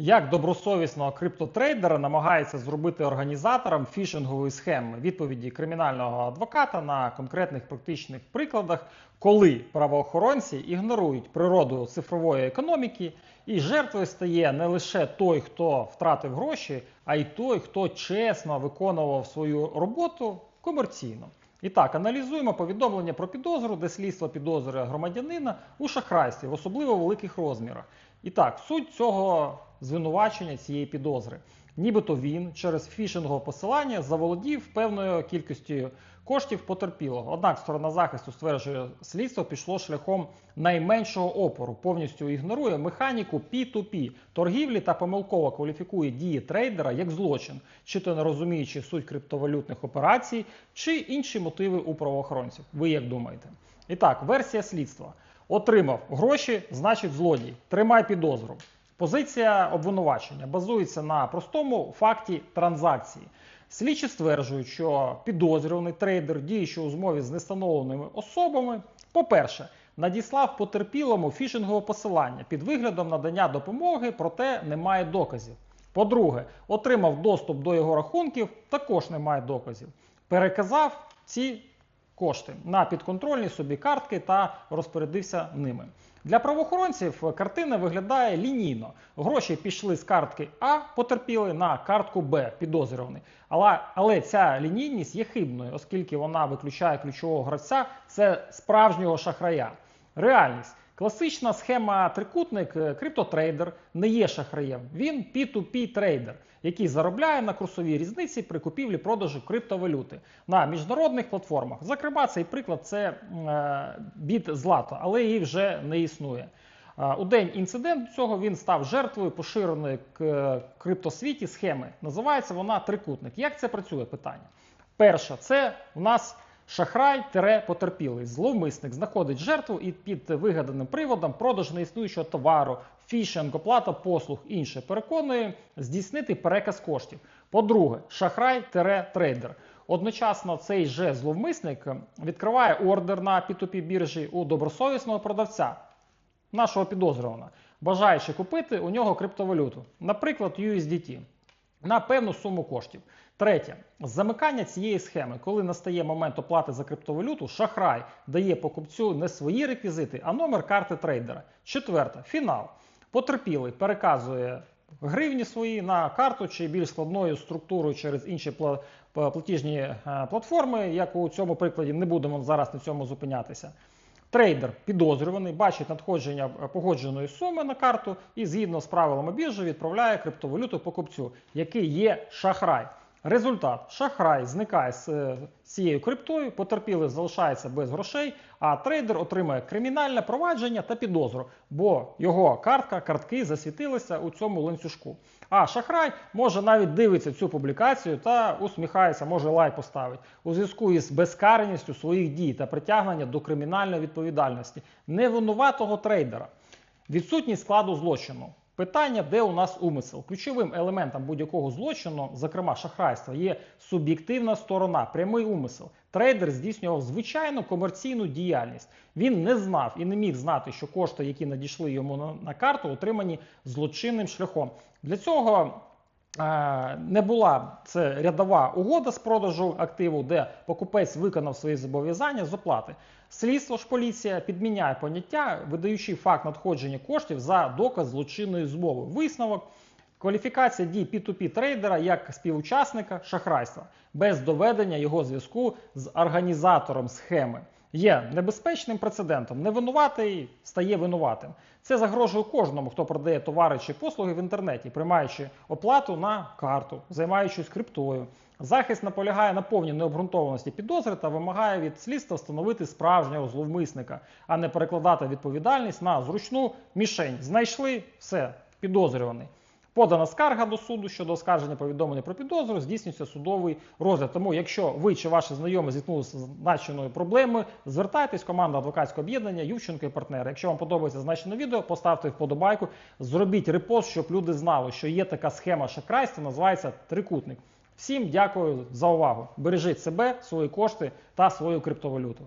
Як добросовісного криптотрейдера намагається зробити організатором фішингової схеми відповіді кримінального адвоката на конкретних практичних прикладах, коли правоохоронці ігнорують природу цифрової економіки, і жертвою стає не лише той, хто втратив гроші, а й той, хто чесно виконував свою роботу комерційно. І так, аналізуємо повідомлення про підозру, де слідство підозрює громадянина у шахрайстві в особливо великих розмірах. І так, суть цього звинувачення цієї підозри. Нібито він через фішингове посилання заволодів певною кількістю коштів потерпілого. Однак сторона захисту стверджує, слідство пішло шляхом найменшого опору, повністю ігнорує механіку P2P торгівлі та помилково кваліфікує дії трейдера як злочин, чи то не розуміючи суть криптовалютних операцій, чи інші мотиви у правоохоронців. Ви як думаєте? І так, версія слідства. Отримав гроші, значить злодій. Тримай підозру. Позиція обвинувачення базується на простому факті транзакції. Слідчі стверджують, що підозрюваний трейдер, діючи у змові з нестановленими особами, по-перше, надіслав потерпілому фішингове посилання під виглядом надання допомоги, проте немає доказів. По-друге, отримав доступ до його рахунків, також немає доказів. Переказав ці кошти на підконтрольні собі картки та розпорядився ними. Для правоохоронців картина виглядає лінійно. Гроші пішли з картки А, потерпіли на картку Б, підозрюваний. Але, але ця лінійність є хибною, оскільки вона виключає ключового гравця, це справжнього шахрая. Реальність. Класична схема трикутник е, криптотрейдер не є шахраєм. Він P2P трейдер, який заробляє на курсовій різниці при купівлі продажу криптовалюти на міжнародних платформах. Зокрема, цей приклад це е, біт злато, але її вже не існує. Е, у день інциденту цього він став жертвою поширеної криптосвіті схеми. Називається вона трикутник. Як це працює? Питання. Перше, це у нас Шахрай-потерпілий, зловмисник знаходить жертву і під вигаданим приводом продаж неіснуючого товару, фішинг, оплата послуг інше переконує здійснити переказ коштів. По-друге, шахрай-трейдер. Одночасно цей же зловмисник відкриває ордер на P2P біржі у добросовісного продавця, нашого підозрюваного, бажаючи купити у нього криптовалюту, наприклад, USDT. На певну суму коштів. Третє, замикання цієї схеми, коли настає момент оплати за криптовалюту, шахрай дає покупцю не свої реквізити, а номер карти трейдера. Четверте, фінал. Потерпілий переказує гривні свої на карту чи більш складною структурою через інші платіжні е, платформи, як у цьому прикладі не будемо зараз на цьому зупинятися. Трейдер підозрюваний, бачить надходження погодженої суми на карту і згідно з правилами біржі відправляє криптовалюту покупцю, який є шахрай. Результат шахрай зникає з цією криптою, потерпілий залишається без грошей, а трейдер отримує кримінальне провадження та підозру, бо його картка, картки засвітилися у цьому ланцюжку. А шахрай може навіть дивитися цю публікацію та усміхається, може лайк поставить у зв'язку із безкарністю своїх дій та притягнення до кримінальної відповідальності невинуватого трейдера. Відсутність складу злочину. Питання, де у нас умисел. Ключовим елементом будь-якого злочину, зокрема шахрайства, є суб'єктивна сторона, прямий умисел. Трейдер здійснював звичайну комерційну діяльність. Він не знав і не міг знати, що кошти, які надійшли йому на, карту, отримані злочинним шляхом. Для цього не була це рядова угода з продажу активу, де покупець виконав свої зобов'язання з оплати. Слідство ж поліція підміняє поняття, видаючи факт надходження коштів за доказ злочинної змови. Висновок. Кваліфікація дій P2P трейдера як співучасника шахрайства без доведення його зв'язку з організатором схеми є небезпечним прецедентом. Невинуватий стає винуватим. Це загрожує кожному, хто продає товари чи послуги в інтернеті, приймаючи оплату на карту, займаючись криптою. Захист наполягає на повній необґрунтованості підозри та вимагає від слідства встановити справжнього зловмисника, а не перекладати відповідальність на зручну мішень. Знайшли все, підозрюваний. Подана скарга до суду щодо оскарження повідомлення про підозру, здійснюється судовий розгляд. Тому, якщо ви чи ваші знайомі зіткнулися з значеною проблемою, звертайтесь команда адвокатського об'єднання Ющенко і партнери. Якщо вам подобається значене відео, поставте вподобайку, зробіть репост, щоб люди знали, що є така схема шахрайства, називається трикутник. Всім дякую за увагу. Бережіть себе, свої кошти та свою криптовалюту.